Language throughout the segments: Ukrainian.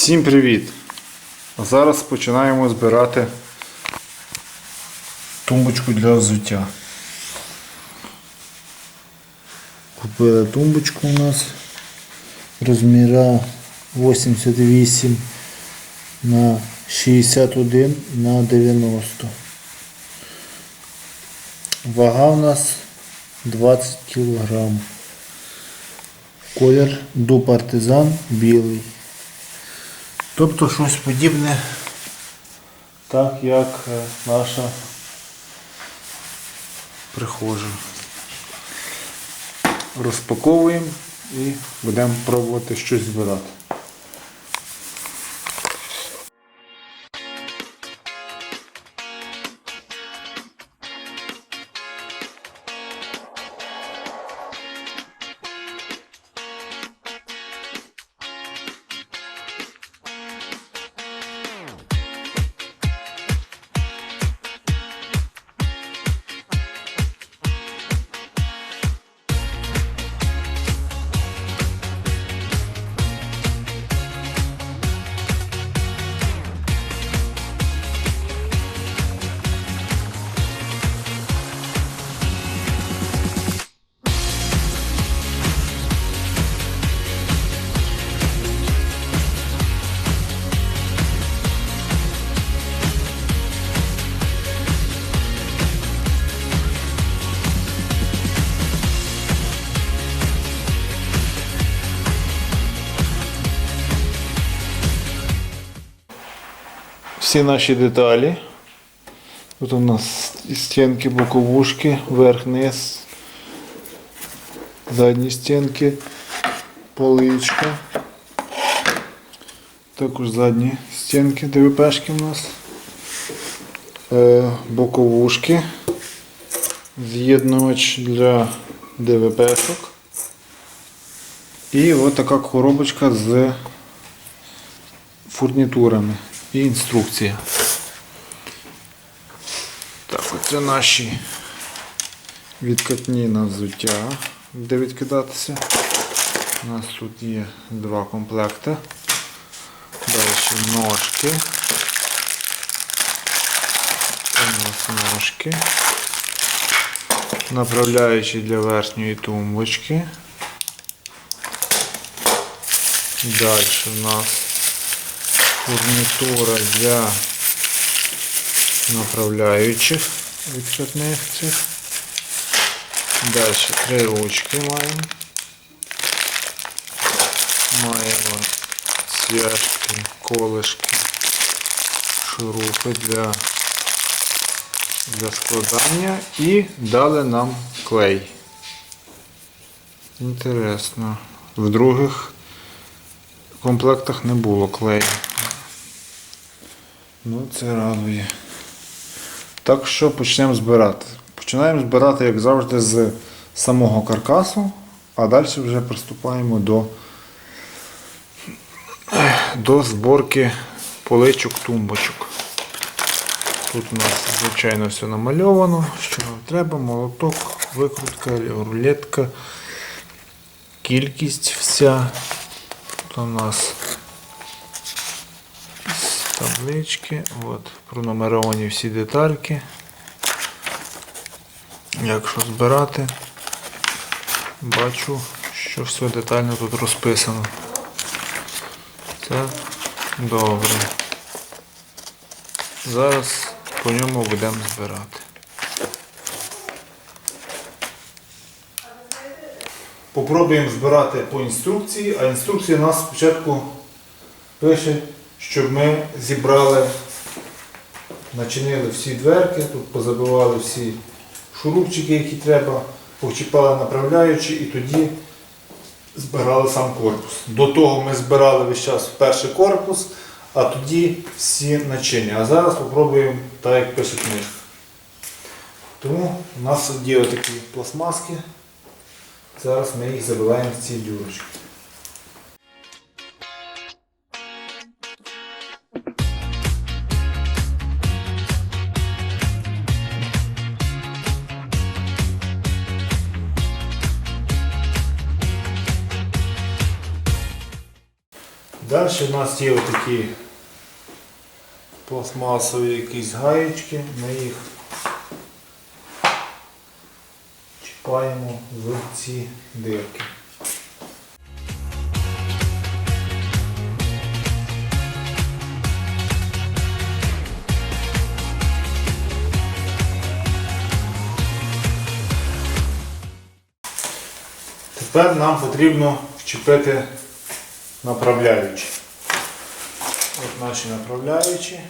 Всім привіт! Зараз починаємо збирати тумбочку для взуття. Купили тумбочку у нас розміра 88 на 61 на 90. Вага у нас 20 кг. Колір до партизан білий. Тобто щось подібне, так як е, наша Прихожа. Розпаковуємо і будемо пробувати щось збирати. Всі наші деталі. Тут у нас стінки, боковушки, верх, низ, задні стінки, поличка. Також задні стінки ДВПшки у нас. Е, боковушки. З'єднувач для ДВПшок. І от така коробочка з фурнітурами і інструкція. Так, оце наші відкатні на взуття, де відкидатися. У нас тут є два комплекти. Далі ножки. У нас ножки. Направляючі для верхньої тумбочки. Далі у нас фурнітура для направляючих відкатних цих. Далі три ручки маємо. Маємо цвяшки, колишки, шурупи для, для складання і дали нам клей. Інтересно. В других комплектах не було клею. Ну, це радує. Так що почнемо збирати. Починаємо збирати, як завжди, з самого каркасу, а далі вже приступаємо до, до зборки поличок тумбочок. Тут у нас, звичайно, все намальовано, що нам треба, молоток, викрутка, рулетка, кількість вся. Тут у нас таблички, от, пронумеровані всі детальки. Якщо збирати, бачу, що все детально тут розписано. Це добре. Зараз по ньому будемо збирати. Попробуємо збирати по інструкції, а інструкція у нас спочатку пише, щоб ми зібрали, начинили всі дверки, тут позабивали всі шурупчики, які треба, повчіпали направляючі і тоді збирали сам корпус. До того ми збирали весь час перший корпус, а тоді всі начиння. А зараз спробуємо так, як пише книжка. Тому у нас є такі пластмаски. Зараз ми їх забиваємо в ці дюрочки. Далі у нас є отакі пластмасові якісь гаєчки, ми їх чіпаємо в ці дирки. Тепер нам потрібно вчепити направляючі. От наші направляючі.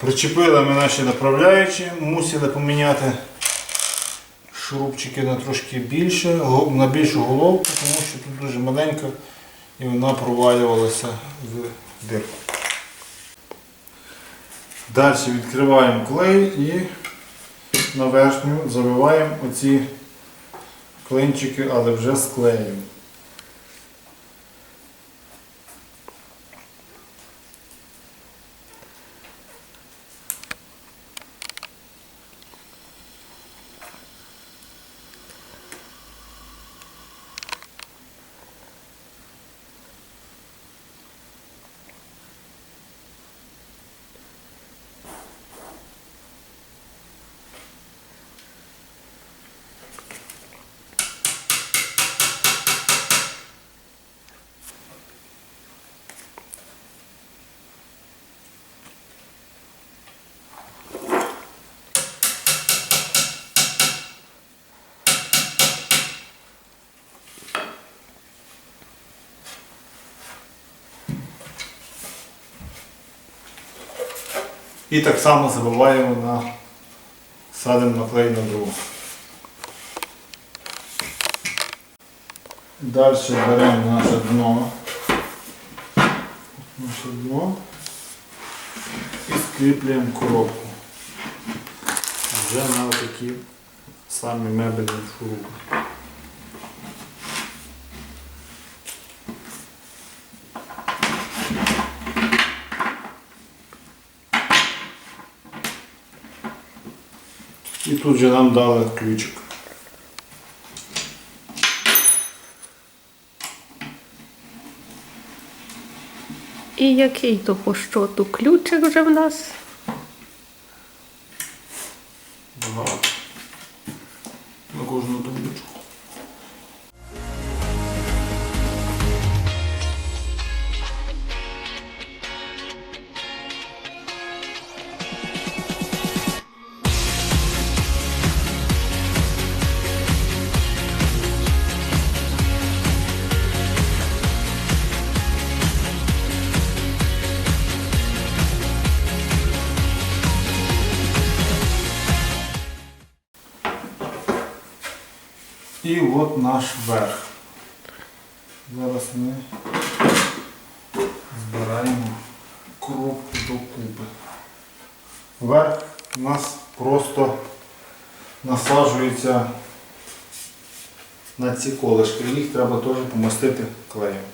Причепили ми наші направляючі, мусили поміняти шурупчики на трошки більше, на більшу головку, тому що тут дуже маленька і вона провалювалася в дирку. Далі відкриваємо клей і на верхню забиваємо оці клинчики, але вже з. І так само забиваємо на садимо на клей на другу. Далі беремо наше дно. Наше дно і скріплюємо коробку. Вже на такі самі мебельні шурупи. І тут же нам дали ключик. І який то по щоту ключик вже в нас? От наш верх. Зараз ми збираємо коробку докупи. Верх у нас просто насаджується на ці колишки. Їх треба теж помастити клеєм.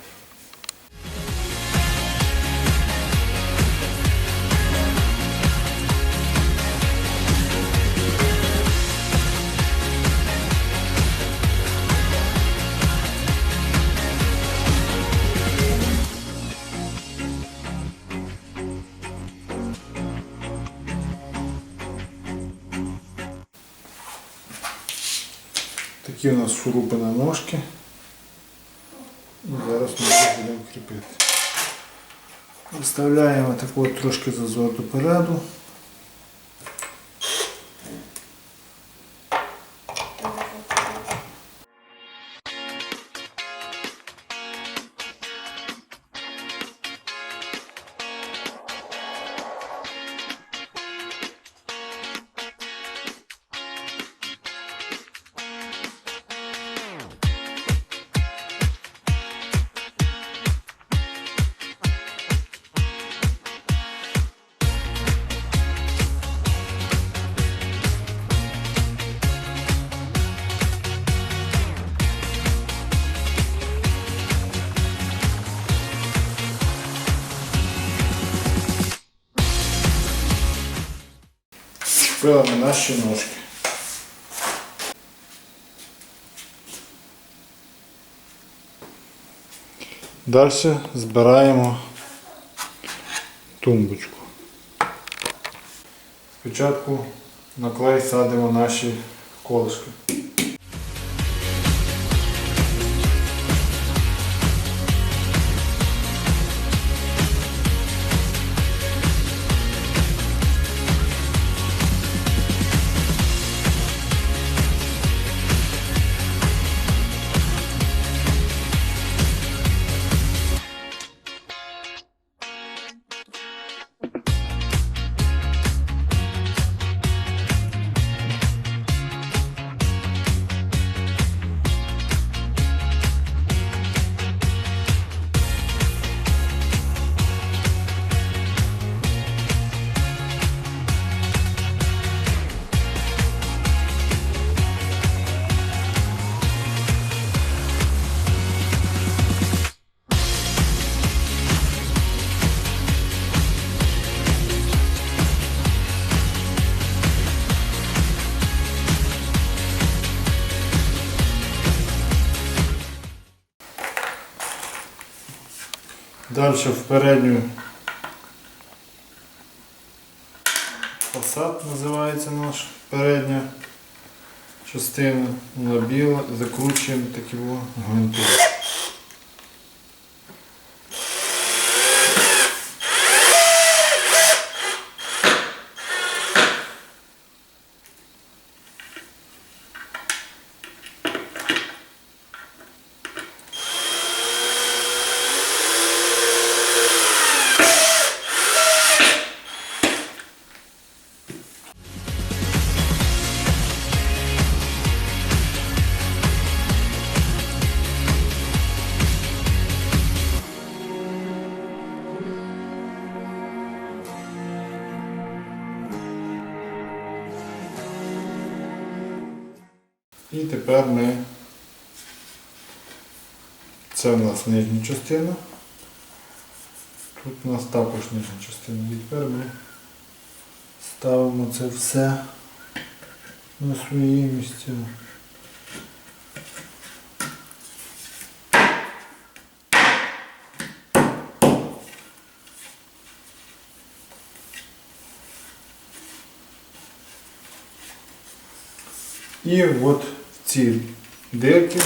Такі у нас шурупи на ножки. І зараз ми їх будемо кріпити. Вставляємо так от трошки зазор допереду. Купили на наші ножки. Далі збираємо тумбочку. Спочатку на клей садимо наші колишки. Далі в передню фасад називається наш передня частина. Вона біла, закручуємо такі о тепер ми це у нас нижня частина. Тут у нас також нижня частина. І тепер ми ставимо це все на свої місця. І от в ці дирки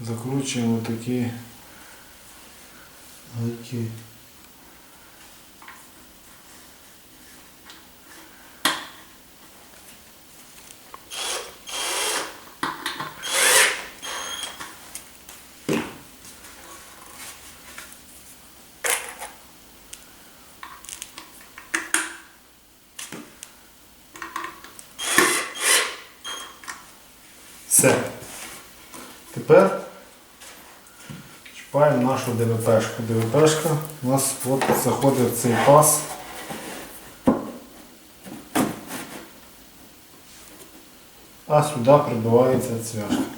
закручуємо такі гайки. Все. Тепер чіпаємо нашу ДВПшку. ДВПшка у нас от заходить в цей паз. А сюди прибивається цвяшка.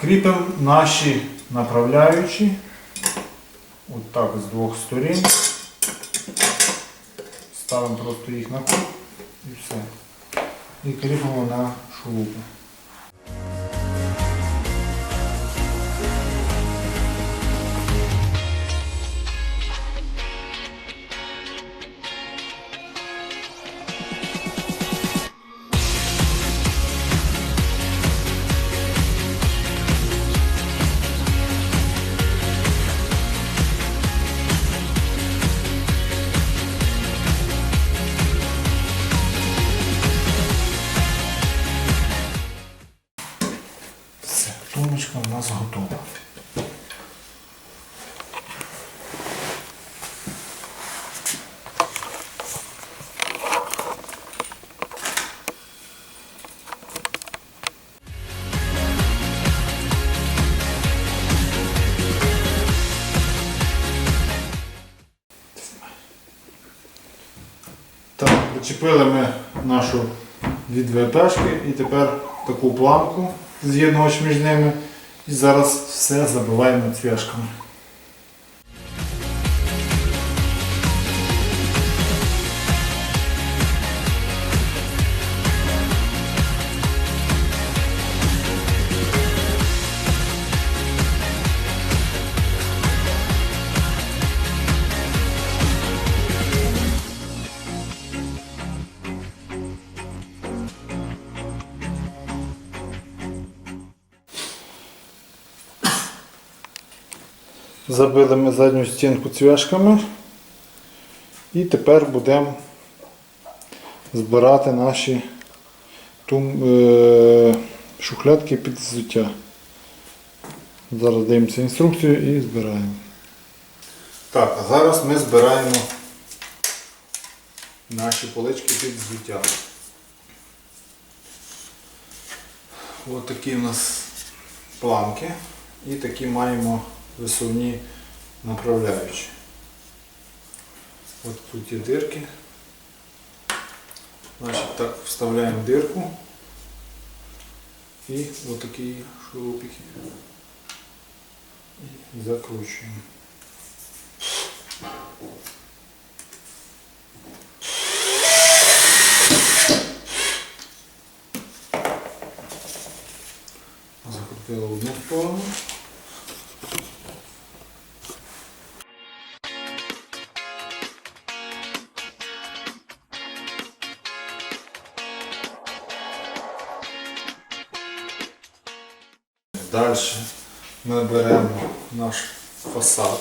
Кріпимо наші направляючі отак з двох сторін. Ставимо просто їх на круг і все. І кріпимо на шурупу. Дві і тепер таку планку з'єднувач між ними. І зараз все забиваємо цвяшками. Забили ми задню стінку цвяшками. І тепер будемо збирати наші тум, е, шухлядки під взуття. Зараз дивимося інструкцію і збираємо. Так, а зараз ми збираємо наші полички під взуття. Ось такі у нас планки і такі маємо висувні направляючі. От тут є дирки. Значить, так вставляємо дирку і отакі шурупики. І закручуємо. Закрутили в одну сторону. Далі ми беремо наш фасад.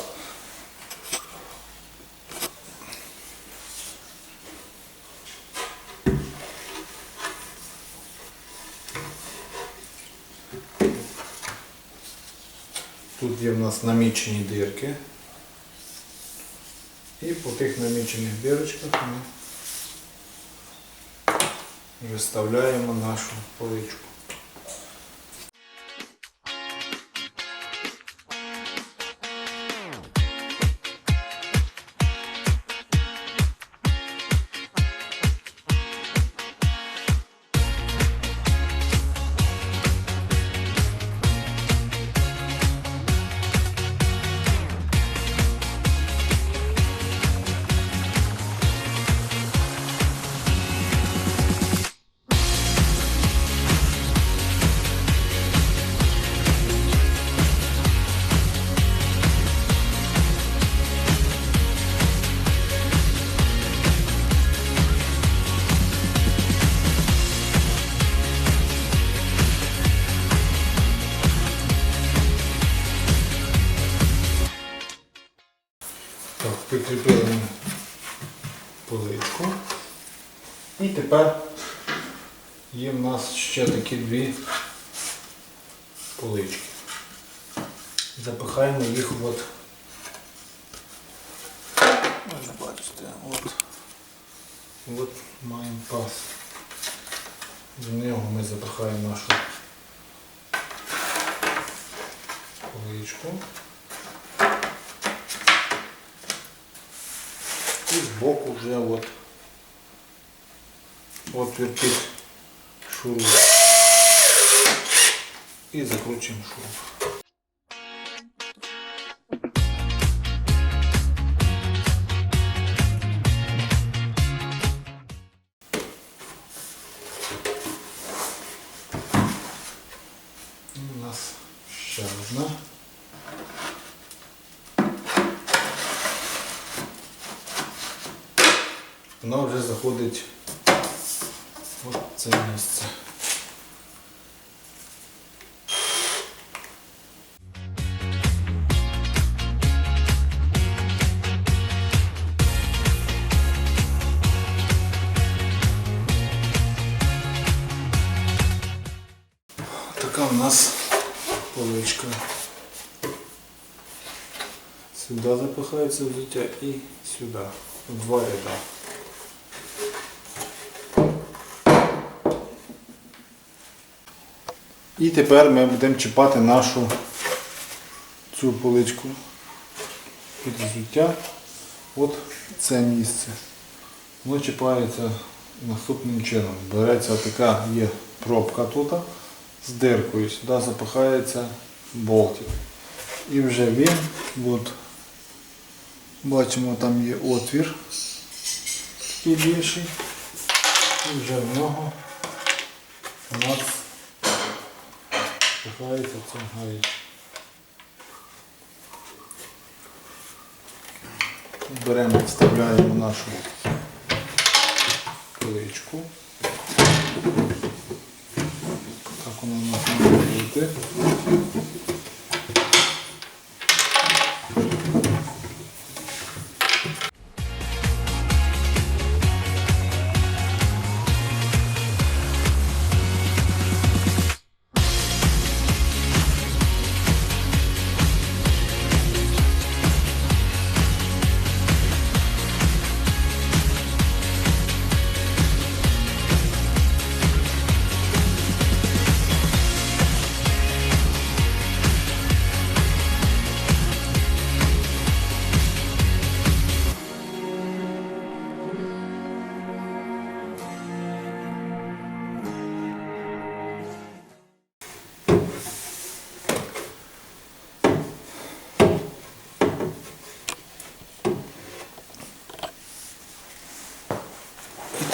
Тут є в нас намічені дирки. І по тих намічених дирочках ми виставляємо нашу поличку. Тепер є в нас ще такі дві полички. Запихаємо їх от. Можна бачите, от. От маємо пас. В нього ми запихаємо нашу поличку. І збоку вже от отвір під шуруп. І закручуємо шуруп. В це місце. Така у нас поличка. Сюди запихається взуття і сюди. В Два ряда. І тепер ми будемо чіпати нашу цю поличку під взуття. От це місце. Воно чіпається наступним чином. Береться така є пробка тут з диркою, сюди запихається болтик. І вже він, от, бачимо, там є отвір такий більший. І вже в нього у нас запихається ця гаєчка. Беремо, вставляємо нашу количку.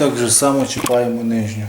Так же само чіпаємо нижню.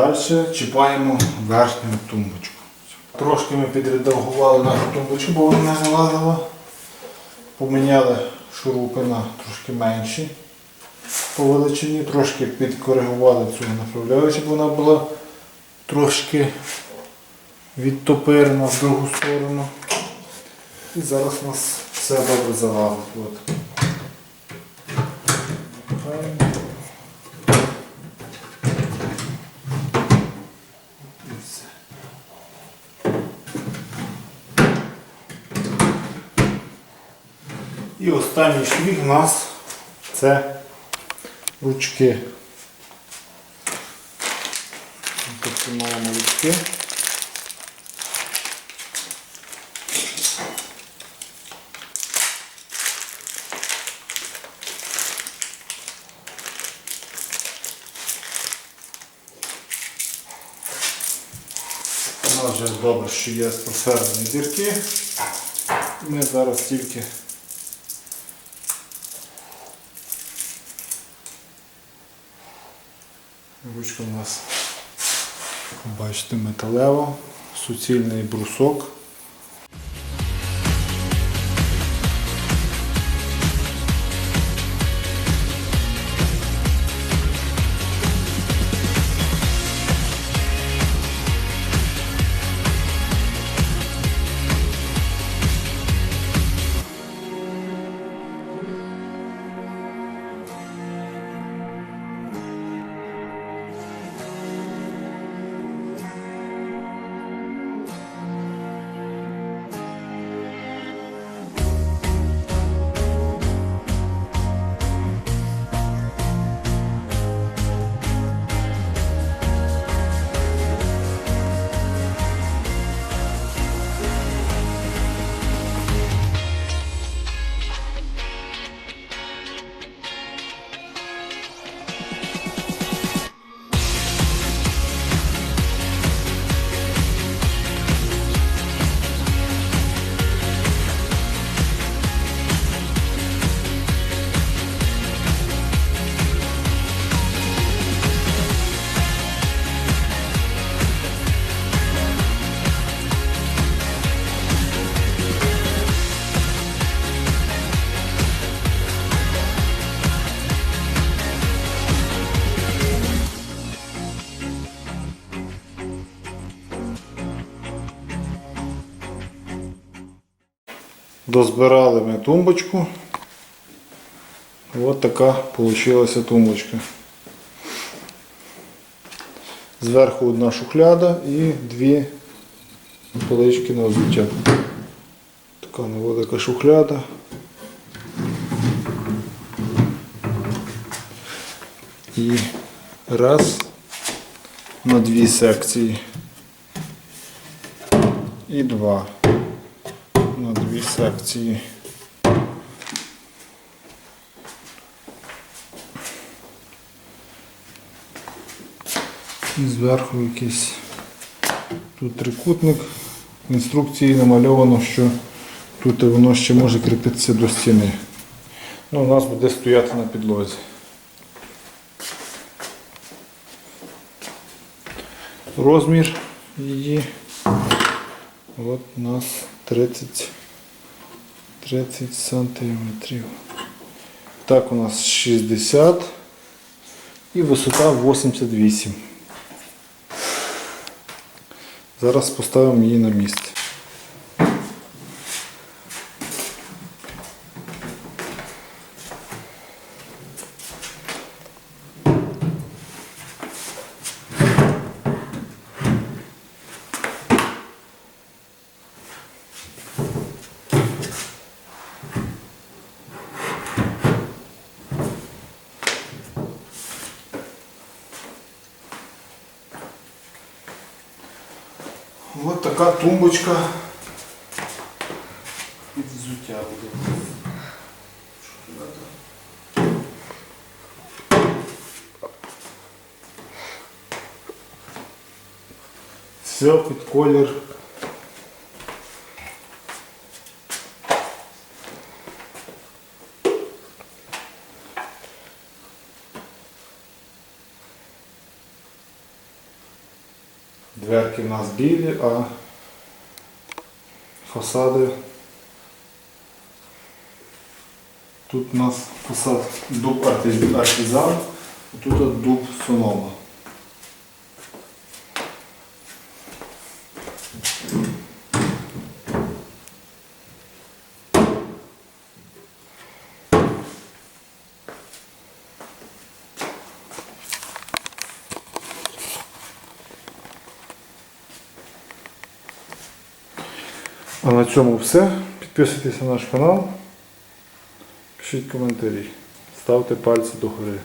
Далі чіпаємо верхню тумбочку. Трошки ми підредагували нашу тумбочку, бо вона не залазила. Поміняли шурупи на трошки менші по величині, трошки підкоригували цю направляючу, бо вона була трошки відтопирена в другу сторону. І зараз у нас все добре залазить. І останній шліг у нас це ручки. Тобто маємо ручки. У нас вже добре, що є просвердлені дірки. Ми зараз тільки ручка у нас, бачите, металева, суцільний брусок. Дозбирали ми тумбочку. Ось така вийшла тумбочка. Зверху одна шухляда і дві полички на взуття. Така невелика шухляда. І раз на дві секції. І два дві секції. І зверху якийсь тут трикутник. В інструкції намальовано, що тут воно ще може кріпитися до стіни. Ну, у нас буде стояти на підлозі. Розмір її от у нас 30, 30 сантиметрів. Так у нас 60 і висота 88. Зараз поставимо її на місце. Ось така тумбочка під взуття буде. Все під колір. А фасади. Тут у нас фасад дуб арти- артизан, тут дуб сонома. А на цьому все. Підписуйтесь на наш канал, пишіть коментарі, ставте пальці догори.